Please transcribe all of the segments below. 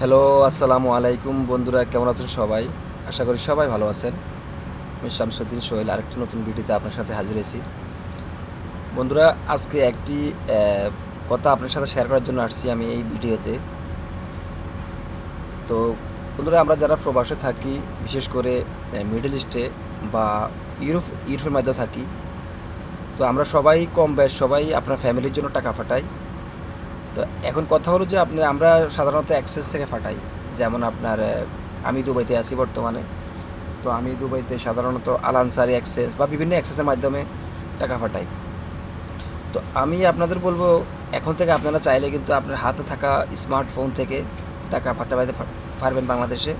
Hello, আসসালামু আলাইকুম বন্ধুরা, কেমন আছেন সবাই? আশা করি সবাই ভালো আছেন। আমি শামসুদ্দিন সোহেল, আরেকটি নতুন ভিডিওতে আপনার সাথে হাজির হয়েছি। বন্ধুরা, আজকে একটি কথা আপনার সাথে শেয়ার করার জন্য আসছি আমি এই ভিডিওতে। তো, বন্ধুরা, আমরা যারা প্রবাসে থাকি, বিশেষ করে মিডল ইস্টে বা ইউরোপ ইউরোপের মধ্যে থাকি, তো আমরা সবাই কম বেশ সবাই আপনার ফ্যামিলির জন্য টাকা পাঠাই তো এখন কথা হলো যে আপনি আমরা সাধারণত অ্যাক্সেস থেকে ফাটাই। যেমন আপনার আমি দুবাইতে আছি বর্তমানে। তো আমি দুবাইতে সাধারণত আলানসারি অ্যাক্সেস বা বিভিন্ন অ্যাক্সেসের মাধ্যমে টাকা ফাটাই। তো আমি আপনাদের বলব, এখন থেকে আপনারা চাইলে কিন্তু আপনার হাতে থাকা স্মার্টফোন থেকে টাকা পাঠাতে পারবেন বাংলাদেশে।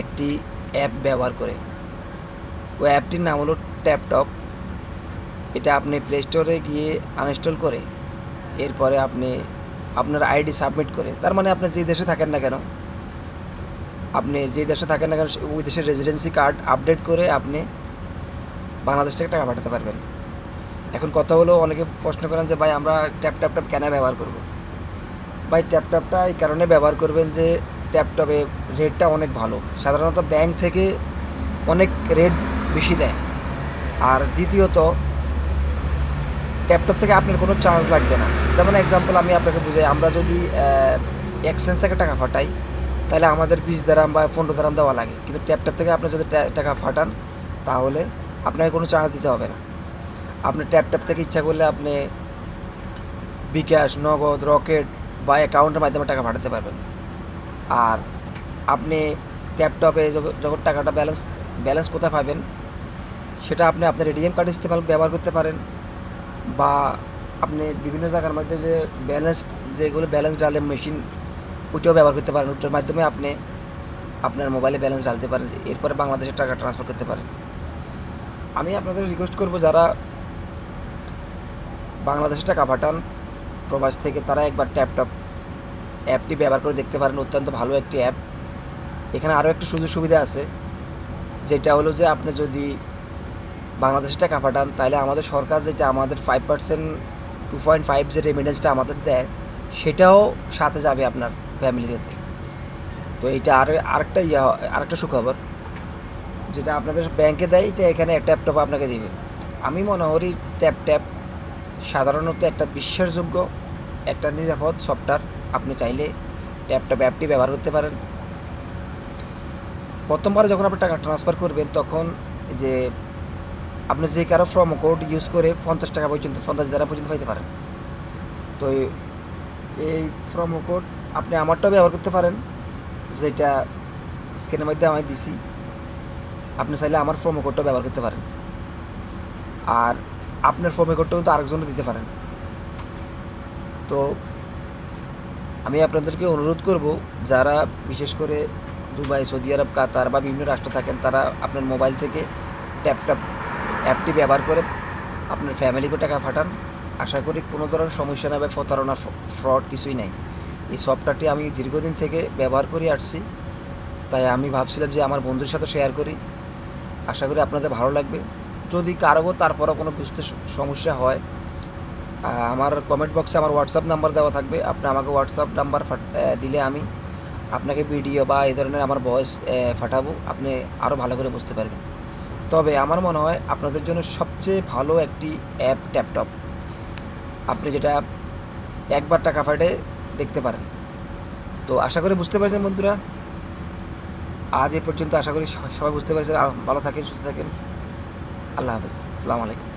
একটি অ্যাপ ব্যবহার করে। ওই অ্যাপটির নাম হলো ট্যাপটপ। এটা আপনি প্লে স্টোরে গিয়ে আনইনস্টল করে, এরপরে আপনি আপনার আইডি সাবমিট করে, তার মানে আপনি যে দেশে থাকেন না কেন, আপনি যে দেশে থাকেন না কেন ওই দেশের রেজিডেন্সি কার্ড আপডেট করে আপনি বাংলাদেশ থেকে টাকা পাঠাতে পারবেন। এখন কথা হলো, অনেকে প্রশ্ন করেন যে, ভাই, আমরা ট্যাপ ট্যাপ ট্যাপ কেন ব্যবহার করব? ভাই ট্যাপ ট্যাপটা এই কারণে ব্যবহার করবেন যে ট্যাপটপে রেটটা অনেক ভালো। সাধারণত ব্যাংক থেকে অনেক রেট বেশি দেয়। আর দ্বিতীয়ত ট্যাপটপ থেকে আপনার কোনো চার্জ লাগবে না। যেমন এক্সাম্পল আমি আপনাকে বুঝাই, আমরা যদি এক্সচেঞ্জ থেকে টাকা ফাটাই, তাহলে আমাদের বিশ দারাম বা পনেরো দারাম দেওয়া লাগে। কিন্তু ট্যাপটপ থেকে আপনি যদি টাকা ফাটান, তাহলে আপনাকে কোনো চার্জ দিতে হবে না। আপনি ট্যাপটপ থেকে ইচ্ছা করলে আপনি বিকাশ, নগদ, রকেট বা অ্যাকাউন্টের মাধ্যমে টাকা পাঠাতে পারবেন। আর আপনি ট্যাপটপে যখ- যখন টাকাটা ব্যালেন্স ব্যালেন্স কোথায় পাবেন, সেটা আপনি আপনার এটিএম কার্ড ইস্তেমাল ব্যবহার করতে পারেন বা আপনি বিভিন্ন জায়গার মধ্যে যে ব্যালেন্স যেগুলো ব্যালেন্স ডালে মেশিন ওইটাও ব্যবহার করতে পারেন। ওটার মাধ্যমে আপনি আপনার মোবাইলে ব্যালেন্স ডালতে পারেন। এরপরে বাংলাদেশের টাকা ট্রান্সফার করতে পারেন। আমি আপনাদের রিকোয়েস্ট করব যারা বাংলাদেশে টাকা পাঠান, প্রবাস থেকে তারা একবার ট্যাপটপ অ্যাপটি ব্যবহার করে দেখতে পারেন। অত্যন্ত ভালো একটি অ্যাপ। এখানে আরও একটি সুযোগ সুবিধা আছে, যেটা হলো যে আপনি যদি বাংলাদেশে টাকা পাঠান, তাহলে আমাদের সরকার যেটা আমাদের five percent two point five যে রেমিডেন্সটা আমাদের দেয়, সেটাও সাথে যাবে আপনার ফ্যামিলিতে তো। এইটা আর, আরেকটা ইয়া আরেকটা সুখবর, যেটা আপনাদের ব্যাংকে দেয়, এটা এখানে ট্যাপটপ আপনাকে দিবে। আমি মনে করি ট্যাপ ট্যাপ সাধারণত একটা বিশ্বাসযোগ্য, একটা নিরাপদ সফটওয়্যার আপনি চাইলে ট্যাপটপ অ্যাপটি ব্যবহার করতে পারেন। প্রথমবার যখন আপনি টাকা ট্রান্সফার করবেন, তখন যে আপনি যে কারও প্রোমো কোড ইউজ করে পঞ্চাশ টাকা পর্যন্ত, পঞ্চাশ দ্বারা পর্যন্ত পাইতে পারেন। তো এই- প্রোমো কোড আপনি আমারটাও ব্যবহার করতে পারেন, যেটা স্ক্রিনের মধ্যে আমি দিছি। আপনি চাইলে আমার প্রোমো কোডটা ব্যবহার করতে পারেন। আর আপনার প্রোমো কোডটাও কিন্তু আরেকজনও দিতে পারেন। তো আমি আপনাদেরকে অনুরোধ করব, যারা বিশেষ করে দুবাই, সৌদি আরব, কাতার বা বিভিন্ন রাষ্ট্রে থাকেন, তারা আপনার মোবাইল থেকে ট্যাপটপ অ্যাপটি ব্যবহার করে আপনার ফ্যামিলিকে টাকা পাঠান। আশা করি কোনো ধরনের সমস্যা নেবে প্রতারণা ফ্রড কিছুই নাই। এই সফটওয়্যারটি আমি দীর্ঘদিন থেকে ব্যবহার করে আসছি। তাই আমি ভাবছিলাম যে আমার বন্ধুর সাথে শেয়ার করি। আশা করি আপনাদের ভালো লাগবে। যদি কারও তারপরও কোনো বুঝতে সমস্যা হয় আমার কমেন্ট বক্সে আমার হোয়াটসঅ্যাপ নাম্বার দেওয়া থাকবে। আপনি আমাকে হোয়াটসঅ্যাপ নাম্বার দিলে আমি আপনাকে ভিডিও বা এই ধরনের আমার ভয়েস পাঠাবো। আপনি আরও ভালো করে বুঝতে পারবেন। তবে আমার মনে হয় আপনাদের জন্য সবচেয়ে ভালো একটি অ্যাপ ট্যাপটপ। আপনি যেটা একবার টাকা ফাটে দেখতে পারেন। তো আশা করি বুঝতে পারছেন বন্ধুরা। আজ এ পর্যন্ত আশা করি সবাই বুঝতে পারছেন। ভালো থাকেন, সুস্থ থাকেন। আল্লাহ হাফেজ। আসসালামু আলাইকুম।